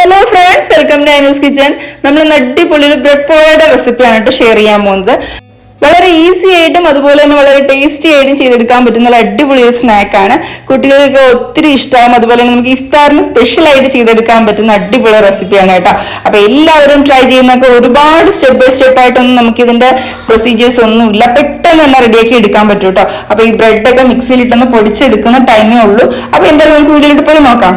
Hello friends welcome to Anu's kitchen നമ്മൾ ഇന്ന് അടിപൊളി ഒരു ബ്രെഡ് പോളയുടെ റെസിപ്പിയാണ് കേട്ടോ ഷെയർ ചെയ്യാൻ പോകുന്നത്. വളരെ ഈസി ആയിട്ടും അതുപോലെ തന്നെ വളരെ ടേസ്റ്റി ആയിട്ടും ചെയ്തെടുക്കാൻ പറ്റുന്ന അടിപൊളി ഒരു സ്നാക്കാണ് കുട്ടികൾക്ക് ഒത്തിരി ഇഷ്ടമാകും അതുപോലെ തന്നെ നമുക്ക് ഇഫ്താറിന് സ്പെഷ്യൽ ആയിട്ട് ചെയ്തെടുക്കാൻ പറ്റുന്ന അടിപൊളി റെസിപ്പിയാണ് കേട്ടോ. അപ്പൊ എല്ലാവരും ട്രൈ ചെയ്യുന്നൊക്കെ ഒരുപാട് സ്റ്റെപ്പ് ബൈ സ്റ്റെപ്പ് ആയിട്ടൊന്നും നമുക്ക് ഇതിന്റെ പ്രൊസീജിയേഴ്സ് ഒന്നുമില്ല പെട്ടെന്ന് തന്നെ റെഡിയാക്കി എടുക്കാൻ പറ്റും കേട്ടോ. അപ്പൊ ഈ ബ്രെഡൊക്കെ മിക്സിയിലിട്ടൊന്ന് പൊടിച്ചെടുക്കുന്ന ടൈമേ ഉള്ളൂ. അപ്പൊ എന്തായാലും നമുക്ക് വീട്ടിലിട്ട് പോയി നോക്കാം.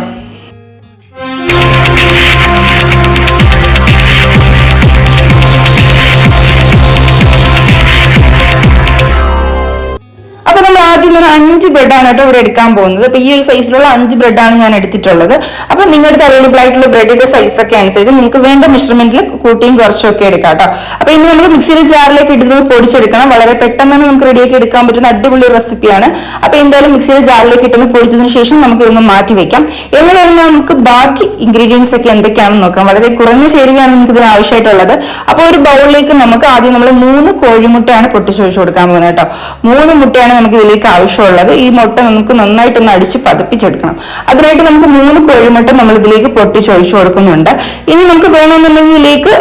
ആദ്യം തന്നെ അഞ്ച് ബ്രെഡാണ് കേട്ടോ ഇവിടെ എടുക്കാൻ പോകുന്നത്. അപ്പൊ ഈ ഒരു സൈസിലുള്ള അഞ്ച് ബ്രെഡാണ് ഞാൻ എടുത്തിട്ടുള്ളത്. അപ്പൊ നിങ്ങളുടെ അവൈലബിൾ ആയിട്ടുള്ള ബ്രെഡിന്റെ സൈസ് ഒക്കെ അനുസരിച്ച് നിങ്ങൾക്ക് വേണ്ട മെഷർമെന്റിൽ കൂട്ടിയും കുറച്ചും ഒക്കെ എടുക്കാം കേട്ടോ. അപ്പൊ ഇനി നമുക്ക് മിക്സിയിൽ ജാറിലേക്ക് ഇടുന്നത് പൊടിച്ചെടുക്കണം. വളരെ പെട്ടെന്ന് തന്നെ നമുക്ക് റെഡിയാക്കി എടുക്കാൻ പറ്റുന്ന അടിപൊളി റെസിപ്പിയാണ് അപ്പൊ എന്തായാലും മിക്സിയിൽ ജാറിലേക്ക് ഇട്ടുന്ന പൊടിച്ചതിന് ശേഷം നമുക്ക് ഇതൊന്ന് മാറ്റി വെക്കാം. എങ്ങനെയാണ് നമുക്ക് ബാക്കി ഇൻഗ്രീഡിയൻസ് ഒക്കെ എന്തൊക്കെയാണെന്ന് നോക്കാം. വളരെ കുറഞ്ഞ ചേരുവയാണ് നമുക്ക് ഇതിന് ആവശ്യമായിട്ടുള്ളത്. അപ്പൊ ഒരു ബൗളിലേക്ക് നമുക്ക് ആദ്യം നമ്മൾ മൂന്ന് കോഴിമുട്ടയാണ് പൊട്ടിച്ചൊഴിച്ചു കൊടുക്കാൻ പോകുന്നത് കേട്ടോ. മൂന്ന് മുട്ടയാണ് നമുക്ക് ഇതിലേക്ക് ആവശ്യമുള്ളത് ഈ മുട്ട നമുക്ക് നന്നായിട്ടൊന്ന് അടിച്ച് പതപ്പിച്ചെടുക്കണം. അതിനായിട്ട് നമുക്ക് മൂന്ന് കോഴിമുട്ട നമ്മൾ ഇതിലേക്ക് പൊട്ടിച്ചൊഴിച്ചു കൊടുക്കുന്നുണ്ട്. ഇനി നമുക്ക് വേണമെന്നുണ്ടെങ്കിൽ ഇതിലേക്ക്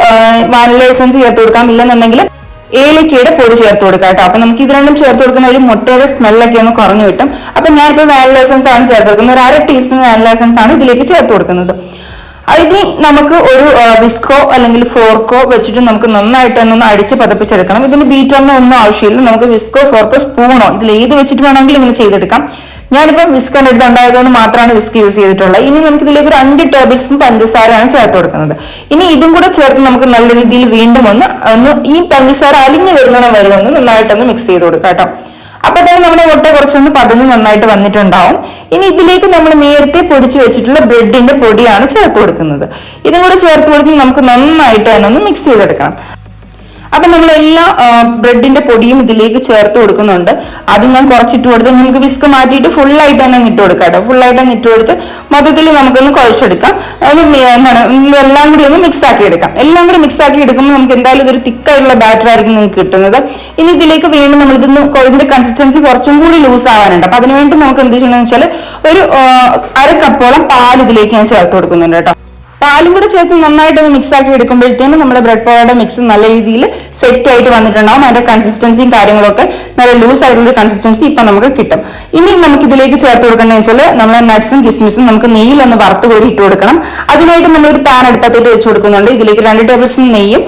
വാനില എസൻസ് ചേർത്ത് കൊടുക്കാം. ഇല്ലെന്നുണ്ടെങ്കിൽ ഏലക്കയുടെ പൊടി ചേർത്ത് കൊടുക്കാം കേട്ടോ. അപ്പൊ നമുക്ക് ഇത് രണ്ടും ചേർത്ത് കൊടുക്കുന്ന ഒരു മുട്ടയുടെ സ്മെല്ലൊക്കെ ഒന്ന് കുറഞ്ഞു കിട്ടും. അപ്പൊ ഞാനിപ്പോൾ വാനില എസൻസ് ആണ് ചേർത്ത് കൊടുക്കുന്നത്. ഒരു അര ടീസ്പൂൺ വാനില എസൻസ് ആണ് ഇതിലേക്ക് ചേർത്ത് കൊടുക്കുന്നത്. ഇനി നമുക്ക് ഒരു വിസ്കോ അല്ലെങ്കിൽ ഫോർക്കോ വെച്ചിട്ട് നമുക്ക് നന്നായിട്ട് ഒന്ന് അടിച്ച് പതപ്പിച്ചെടുക്കണം. ഇതിന് ബീറ്ററിന് ഒന്നും ആവശ്യമില്ല. നമുക്ക് വിസ്കോ ഫോർക്കോ സ്പൂണോ ഇതിൽ ഏത് വെച്ചിട്ട് വേണമെങ്കിലും ഇങ്ങനെ ചെയ്തെടുക്കാം. ഞാനിപ്പം വിസ്ക് എന്റെ അടുത്ത് ഉണ്ടായതുകൊണ്ട് മാത്രമാണ് വിസ്ക് യൂസ് ചെയ്തിട്ടുള്ളത്. ഇനി നമുക്ക് ഇതിലേക്ക് ഒരു അഞ്ച് ടേബിൾ സ്പൂൺ പഞ്ചസാരയാണ് ചേർത്ത് കൊടുക്കുന്നത്. ഇനി ഇതും കൂടെ ചേർത്ത് നമുക്ക് നല്ല രീതിയിൽ വീണ്ടും ഒന്ന് ഒന്ന് ഈ പഞ്ചസാര അലിഞ്ഞു വരുന്നിടം വരുന്നൊന്ന് നന്നായിട്ടൊന്ന് മിക്സ് ചെയ്ത് കൊടുക്കാം കേട്ടോ. അപ്പൊ തന്നെ നമ്മുടെ മുട്ട കുറച്ചൊന്ന് പതഞ്ഞ് നന്നായിട്ട് വന്നിട്ടുണ്ടാവും. ഇനി ഇതിലേക്ക് നമ്മൾ നേരത്തെ പൊടിച്ചു വെച്ചിട്ടുള്ള ബ്രെഡിന്റെ പൊടിയാണ് ചേർത്ത് കൊടുക്കുന്നത്. ഇതും കൂടെ ചേർത്ത് കൊടുക്കുമ്പോൾ നമുക്ക് നന്നായിട്ട് തന്നെ ഒന്ന് മിക്സ് ചെയ്തെടുക്കണം. അപ്പൊ നമ്മൾ എല്ലാ ബ്രെഡിന്റെ പൊടിയും ഇതിലേക്ക് ചേർത്ത് കൊടുക്കുന്നുണ്ട്. അത് ഞാൻ കുറച്ചിട്ട് കൊടുത്ത് നമുക്ക് വിസ്ക് മാറ്റിയിട്ട് ഫുള്ളായിട്ട് തന്നെ ഇട്ട് കൊടുക്കാം കേട്ടോ. ഫുള്ളായിട്ട് തന്നെ ഇട്ട് കൊടുത്ത് മൊത്തത്തിൽ നമുക്കൊന്ന് കുഴച്ചെടുക്കാം. അത് എന്താണ് എല്ലാം കൂടി ഒന്ന് മിക്സ് ആക്കി എടുക്കാം. എല്ലാം കൂടി മിക്സ് ആക്കി എടുക്കുമ്പോൾ നമുക്ക് എന്തായാലും ഇതൊരു തിക്കായിട്ടുള്ള ബാറ്റർ ആയിരിക്കും നിങ്ങൾക്ക് കിട്ടുന്നത്. ഇനി ഇതിലേക്ക് വീണ്ടും നമ്മൾ ഇതൊന്ന് ഇതിന്റെ കൺസിസ്റ്റൻസി കുറച്ചും കൂടി ലൂസ് ആവാനുണ്ട്. അപ്പൊ അതിനുവേണ്ടി നമുക്ക് എന്ത് ചെയ്യണമെന്ന് വെച്ചാൽ ഒരു അര കപ്പോളം പാൽ ഇതിലേക്ക് ഞാൻ ചേർത്ത് കൊടുക്കുന്നുണ്ട് കേട്ടോ. പാലും കൂടെ ചേർത്ത് നന്നായിട്ട് മിക്സ് ആക്കി എടുക്കുമ്പോഴത്തേനും നമ്മുടെ ബ്രെഡ് പൗഡറുടെ മിക്സ് നല്ല രീതിയിൽ സെറ്റ് ആയിട്ട് വന്നിട്ടുണ്ടാവും. അതിന്റെ കൺസിസ്റ്റൻസിയും കാര്യങ്ങളൊക്കെ നല്ല ലൂസ് ആയിട്ടുള്ള കൺസിസ്റ്റൻസി ഇപ്പൊ നമുക്ക് കിട്ടും. ഇനി നമുക്ക് ഇതിലേക്ക് ചേർത്ത് കൊടുക്കണമെന്ന് വെച്ചാൽ നമ്മൾ നട്ട്സും കിസ്മിസും നമുക്ക് നെയ്യിൽ ഒന്ന് വറുത്ത് കോരി ഇട്ട് കൊടുക്കണം. അതിനായിട്ട് നമ്മൾ ഒരു പാൻ അടുപ്പത്തേക്ക് വെച്ച് കൊടുക്കുന്നുണ്ട്. ഇതിലേക്ക് രണ്ട് ടേബിൾ സ്പൂൺ നെയ്യും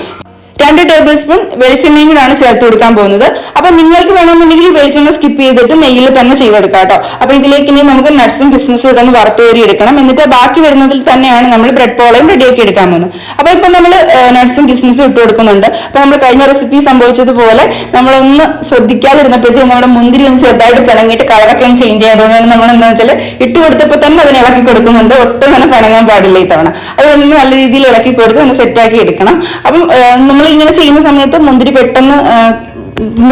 രണ്ട് ടേബിൾ സ്പൂൺ വെളിച്ചെണ്ണയും കൂടാണ് ചേർത്ത് കൊടുക്കാൻ പോകുന്നത്. അപ്പൊ നിങ്ങൾക്ക് വേണമെന്നുണ്ടെങ്കിൽ വെളിച്ചെണ്ണ സ്കിപ്പ് ചെയ്തിട്ട് നെയ്യിൽ തന്നെ ചെയ്തെടുക്കാം കേട്ടോ. അപ്പൊ ഇതിലേക്ക് ഇനി നമുക്ക് നട്ട്സും ബിസിനസ്സും ഇട്ടൊന്ന് വറുത്ത് കോരി എടുക്കണം. എന്നിട്ട് ബാക്കി വരുന്നതിൽ തന്നെയാണ് നമ്മൾ ബ്രെഡ് പോളയും റെഡിയാക്കി എടുക്കാൻ പോകുന്നത്. അപ്പൊ ഇപ്പൊ നമ്മൾ നട്ട്സും ബിസിനസ്സും ഇട്ട് കൊടുക്കുന്നുണ്ട്. അപ്പൊ നമ്മൾ കഴിഞ്ഞ റെസിപ്പി സംഭവിച്ചതുപോലെ നമ്മളൊന്ന് ശ്രദ്ധിക്കാതിരുന്നപ്പോഴത്തേക്കും നമ്മുടെ മുന്തിരി ഒന്ന് ചെറുതായിട്ട് പിണങ്ങിയിട്ട് കളറൊക്കെ ഒന്ന് ചേഞ്ച് ചെയ്തതുകൊണ്ടാണ് നമ്മൾ എന്താ വെച്ചാൽ ഇട്ട് കൊടുത്തപ്പോൾ തന്നെ അതിനെ ഇളക്കി കൊടുക്കുന്നുണ്ട്. ഒട്ടും തന്നെ പിണങ്ങാൻ പാടില്ല ഇത്തവണ തവണ. അതുകൊണ്ട് നല്ല രീതിയിൽ ഇളക്കി കൊടുത്ത് ഒന്ന് സെറ്റാക്കി എടുക്കണം. അപ്പം നമ്മൾ ഇങ്ങനെ ചെയ്യുന്ന സമയത്ത് മുന്തിരി പെട്ടെന്ന്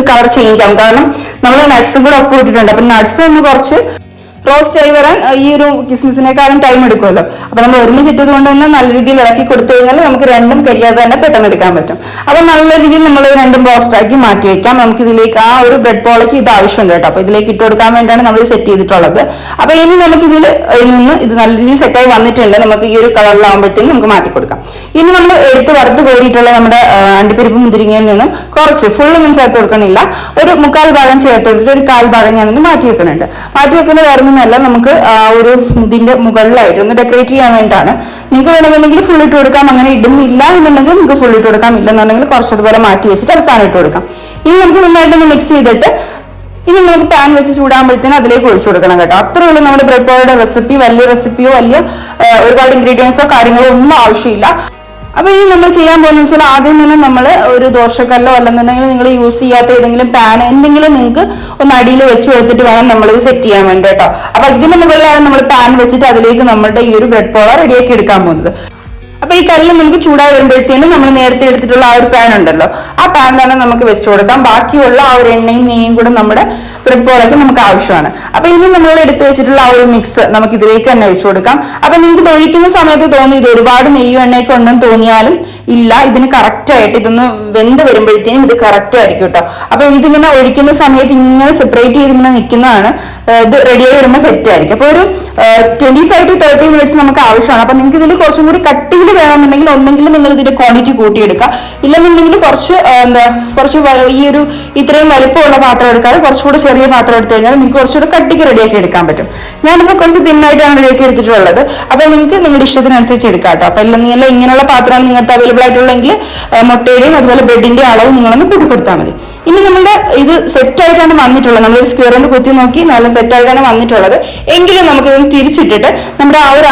കളർ ചേഞ്ച് ആവും. കാരണം നമ്മൾ നട്ട്സും കൂടെ ഒപ്പം ഇട്ടിട്ടുണ്ട് അപ്പൊ നട്ട്സ് ഒന്ന് കുറച്ച് റോസ്റ്റ് ആയി വരാൻ ഈ ഒരു കിസ്മിസിനേക്കാളും ടൈം എടുക്കുമല്ലോ. അപ്പൊ നമ്മൾ ഒരുമിച്ചിട്ടത് കൊണ്ട് തന്നെ നല്ല രീതിയിൽ ഇളക്കി കൊടുത്തു കഴിഞ്ഞാൽ നമുക്ക് രണ്ടും കഴിയാതെ തന്നെ പെട്ടെന്ന് എടുക്കാൻ പറ്റും. അപ്പൊ നല്ല രീതിയിൽ നമ്മൾ രണ്ടും റോസ്റ്റ് ആക്കി മാറ്റി വെക്കാം. നമുക്ക് ഇതിലേക്ക് ആ ഒരു ബ്രെഡ് പോളയ്ക്ക് ഇത് ആവശ്യമുണ്ട് കേട്ടോ. അപ്പൊ ഇതിലേക്ക് ഇട്ട് കൊടുക്കാൻ വേണ്ടിയാണ് നമ്മൾ സെറ്റ് ചെയ്തിട്ടുള്ളത്. അപ്പൊ ഇനി നമുക്ക് ഇതിൽ നിന്ന് ഇത് നല്ല രീതിയിൽ സെറ്റായി വന്നിട്ടുണ്ട്. നമുക്ക് ഈ ഒരു കളറിലാവുമ്പോഴത്തേക്കും നമുക്ക് മാറ്റി കൊടുക്കാം. ഇനി നമ്മൾ എടുത്ത് വറുത്ത് കോരിയിട്ടുള്ള നമ്മുടെ അണ്ടിപ്പരിപ്പ് മുന്തിരിങ്ങയിൽ നിന്നും കുറച്ച് ഫുള്ളൊന്നും ചേർത്ത് കൊടുക്കണില്ല. ഒരു മുക്കാൽ ഭാഗം ചേർത്ത് കൊടുത്തിട്ട് ഒരു കാൽ ഭാഗം ഞാനൊന്ന് മാറ്റി വെക്കുന്നുണ്ട് മാറ്റി വെക്കുന്നത് വേറെ ഒന്നുമല്ല നമുക്ക് ആ ഒരു ഇതിന്റെ മുകളിലായിട്ട് ഒന്ന് ഡെക്കറേറ്റ് ചെയ്യാൻ വേണ്ടിയിട്ടാണ്. നിങ്ങൾക്ക് വേണമെന്നുണ്ടെങ്കിൽ ഫുൾ ഇട്ട് കൊടുക്കാം. അങ്ങനെ ഇടുന്നില്ല എന്നുണ്ടെങ്കിൽ നിങ്ങൾക്ക് ഫുൾ ഇട്ട് കൊടുക്കാം. ഇല്ലെന്നുണ്ടെങ്കിൽ കുറച്ചതുപോലെ മാറ്റി വെച്ചിട്ട് അവസാനം ഇട്ട് കൊടുക്കാം. ഇനി നമുക്ക് നന്നായിട്ടൊന്ന് മിക്സ് ചെയ്തിട്ട് ഇനി നമുക്ക് പാൻ വെച്ച് ചൂടാകുമ്പോഴത്തേന് അതിലേക്ക് ഒഴിച്ചു കൊടുക്കണം കേട്ടോ. അത്രേ ഉള്ളൂ നമ്മുടെ ബ്രെഡ് പൗഡറുടെ റെസിപ്പി വലിയ റെസിപ്പിയോ വലിയ ഒരുപാട് ഇൻഗ്രീഡിയൻസോ കാര്യങ്ങളോ ഒന്നും ആവശ്യമില്ല. അപ്പൊ ഇനി നമ്മൾ ചെയ്യാൻ പോകുന്ന വെച്ചാൽ ആദ്യം തന്നെ നമ്മൾ ഒരു ദോശക്കല്ലോ അല്ലെന്നുണ്ടെങ്കിൽ നിങ്ങൾ യൂസ് ചെയ്യാത്ത ഏതെങ്കിലും പാൻ എന്തെങ്കിലും നിങ്ങൾക്ക് ഒന്ന് അടിയിൽ വെച്ച് കൊടുത്തിട്ട് വേണം നമ്മൾ ഇത് സെറ്റ് ചെയ്യാൻ വേണ്ടി കേട്ടോ അപ്പൊ ഇതിന് മുകളിലാണ് നമ്മൾ പാൻ വെച്ചിട്ട് അതിലേക്ക് നമ്മുടെ ഈ ഒരു ബ്രെഡ് പോള റെഡിയാക്കി എടുക്കാൻ പോകുന്നത്. അപ്പൊ ഈ കല്ല് നമുക്ക് ചൂടായി വരുമ്പോഴത്തേനും നമ്മൾ നേരത്തെ എടുത്തിട്ടുള്ള ആ ഒരു പാൻ ഉണ്ടല്ലോ. ആ പാൻ തന്നെ നമുക്ക് വെച്ചു കൊടുക്കാം. ബാക്കിയുള്ള ആ ഒരു എണ്ണയും നെയ്യും കൂടെ നമ്മുടെ പ്രിപ്പോളൊക്കെ നമുക്ക് ആവശ്യമാണ്. അപ്പൊ ഇനി നമ്മൾ എടുത്തു വെച്ചിട്ടുള്ള ആ ഒരു മിക്സ് നമുക്ക് ഇതിലേക്ക് തന്നെ ഒഴിച്ചു കൊടുക്കാം. അപ്പൊ നിങ്ങൾക്ക് ഒഴിക്കുന്ന സമയത്ത് തോന്നി ഇത് ഒരുപാട് നെയ്യും എണ്ണയൊക്കെ ഉണ്ടെന്ന് തോന്നിയാലും ഇല്ല ഇതിന് കറക്റ്റ് ആയിട്ട് ഇതൊന്ന് വെന്ത് വരുമ്പോഴത്തേനും ഇത് കറക്റ്റ് ആയിരിക്കും കേട്ടോ അപ്പൊ ഇതിങ്ങനെ ഒഴിക്കുന്ന സമയത്ത് ഇങ്ങനെ സെപ്പറേറ്റ് ചെയ്ത് ഇങ്ങനെ നിൽക്കുന്നതാണ് ഇത് റെഡിയായി വരുമ്പോൾ സെറ്റ് ആയിരിക്കും. അപ്പൊ ഒരു twenty five to thirty minutes നമുക്ക് ആവശ്യമാണ്. അപ്പൊ നിങ്ങൾക്ക് ഇതിൽ കുറച്ചും കൂടി കട്ടിയിൽ വേണമെന്നുണ്ടെങ്കിൽ ഒന്നെങ്കിൽ നിങ്ങൾ ഇതിന്റെ ക്വാണ്ടിറ്റി കൂട്ടിയെടുക്കുക. ഇല്ലെന്നുണ്ടെങ്കിൽ കുറച്ച് എന്താ കുറച്ച് ഈ ഒരു ഇത്രയും വലിപ്പമുള്ള പാത്രം എടുക്കാതെ കുറച്ചുകൂടി ചെറിയ പാത്രം എടുത്തു കഴിഞ്ഞാൽ നിങ്ങൾക്ക് കുറച്ചുകൂടി കട്ടിക്ക് റെഡിയാക്കി എടുക്കാൻ പറ്റും. ഞാനിപ്പോൾ കുറച്ച് തിന്നായിട്ടാണ് റെഡിയാക്കി എടുത്തിട്ടുള്ളത്. അപ്പോൾ നിങ്ങൾക്ക് നിങ്ങളുടെ ഇഷ്ടത്തിനനുസരിച്ച് എടുക്കാം കേട്ടോ അപ്പോൾ ഇല്ലെങ്കിൽ ഇങ്ങനെയുള്ള പാത്രമാണ് നിങ്ങൾക്ക് അവൈലബിൾ ആയിട്ടുള്ളതെങ്കിൽ ആയിട്ടുള്ളെങ്കിൽ മുട്ടയുടെയും അതുപോലെ ബ്രെഡിന്റെ അളവ് നിങ്ങളൊന്ന് കൂട്ടി കൊടുത്താൽ മതി. ഇനി നമ്മുടെ ഇത് സെറ്റ് ആയിട്ടാണ് വന്നിട്ടുള്ളത്. നമ്മൾ സ്ക്വയർ കൊണ്ട് കുത്തി നോക്കി നല്ല സെറ്റ് ആയിട്ടാണ് വന്നിട്ടുള്ളത്. എങ്കിലും നമുക്ക് ഇതൊന്ന് തിരിച്ചിട്ടിട്ട് നമ്മുടെ ആ ഒരു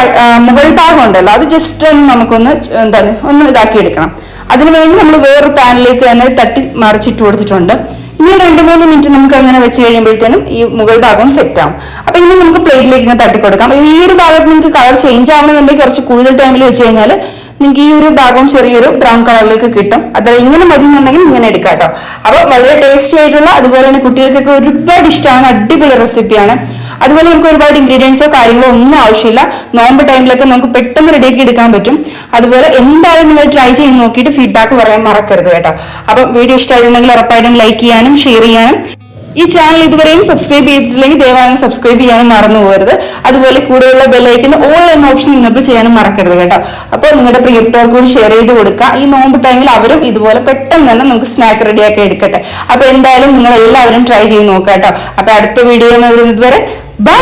മുകൾ ഭാഗം ഉണ്ടല്ലോ അത് ജസ്റ്റ് ഒന്ന് നമുക്കൊന്ന് എന്താണ് ഒന്ന് ഇതാക്കി എടുക്കണം അതിനുവേണ്ടി നമ്മൾ വേറൊരു പാനിലേക്ക് തന്നെ തട്ടി മറിച്ചിട്ട് കൊടുത്തിട്ടുണ്ട്. ഇനി രണ്ട് മൂന്ന് മിനിറ്റ് നമുക്ക് അങ്ങനെ വെച്ച് കഴിയുമ്പോഴത്തേനും ഈ മുകൾ ഭാഗം സെറ്റ് ആവും. അപ്പൊ ഇനി നമുക്ക് പ്ലേറ്റിലേക്ക് ഇങ്ങനെ തട്ടി കൊടുക്കാം ഈ ഒരു ഭാഗത്ത് നിങ്ങൾക്ക് കളർ ചേഞ്ച് ആവണമെന്നുണ്ടെങ്കിൽ കുറച്ച് കൂടുതൽ ടൈമിൽ വെച്ച് കഴിഞ്ഞാൽ നിങ്ങൾക്ക് ഈ ഒരു ഭാഗം ചെറിയൊരു ബ്രൗൺ കളറിലേക്ക് കിട്ടും. അത് ഇങ്ങനെ മതി എന്നുണ്ടെങ്കിൽ ഇങ്ങനെ എടുക്കാം കേട്ടോ അപ്പൊ വളരെ ടേസ്റ്റി ആയിട്ടുള്ള അതുപോലെ തന്നെ കുട്ടികൾക്കൊക്കെ ഒരുപാട് ഇഷ്ടമാണ് അടിപൊളി റെസിപ്പിയാണ് അതുപോലെ നമുക്ക് ഒരുപാട് ഇൻഗ്രീഡിയൻസോ കാര്യങ്ങളോ ഒന്നും ആവശ്യമില്ല. നോമ്പ് ടൈമിലൊക്കെ നമുക്ക് പെട്ടെന്ന് റെഡിയാക്കി എടുക്കാൻ പറ്റും. അതുപോലെ എന്തായാലും നിങ്ങൾ ട്രൈ ചെയ്ത് നോക്കിയിട്ട് ഫീഡ്ബാക്ക് പറയാൻ മറക്കരുത് കേട്ടോ. അപ്പം വീഡിയോ ഇഷ്ടമായിട്ടുണ്ടെങ്കിൽ ഉറപ്പായിട്ടും ലൈക്ക് ചെയ്യാനും ഷെയർ ചെയ്യാനും. ഈ ചാനൽ ഇതുവരെയും സബ്സ്ക്രൈബ് ചെയ്തിട്ടില്ലെങ്കിൽ ദയവായി സബ്സ്ക്രൈബ് ചെയ്യാനും മറന്നു പോകരുത്. അതുപോലെ കൂടെയുള്ള ബെല്ലൈക്കിന് ഓൾ എന്ന ഓപ്ഷൻ ഇന്നപ്പോൾ ചെയ്യാനും മറക്കരുത് കേട്ടോ. അപ്പോൾ നിങ്ങളുടെ പ്രിയപ്പെട്ടവർക്ക് ഷെയർ ചെയ്ത് കൊടുക്കുക. ഈ നോമ്പ് ടൈമിൽ അവരും ഇതുപോലെ പെട്ടെന്ന് തന്നെ നമുക്ക് സ്നാക്ക് റെഡിയാക്കി എടുക്കട്ടെ. അപ്പോൾ എന്തായാലും നിങ്ങൾ എല്ലാവരും ട്രൈ ചെയ്ത് നോക്കാം കേട്ടോ. അപ്പോൾ അടുത്ത വീഡിയോ വരുന്നത് വരെ ബൈ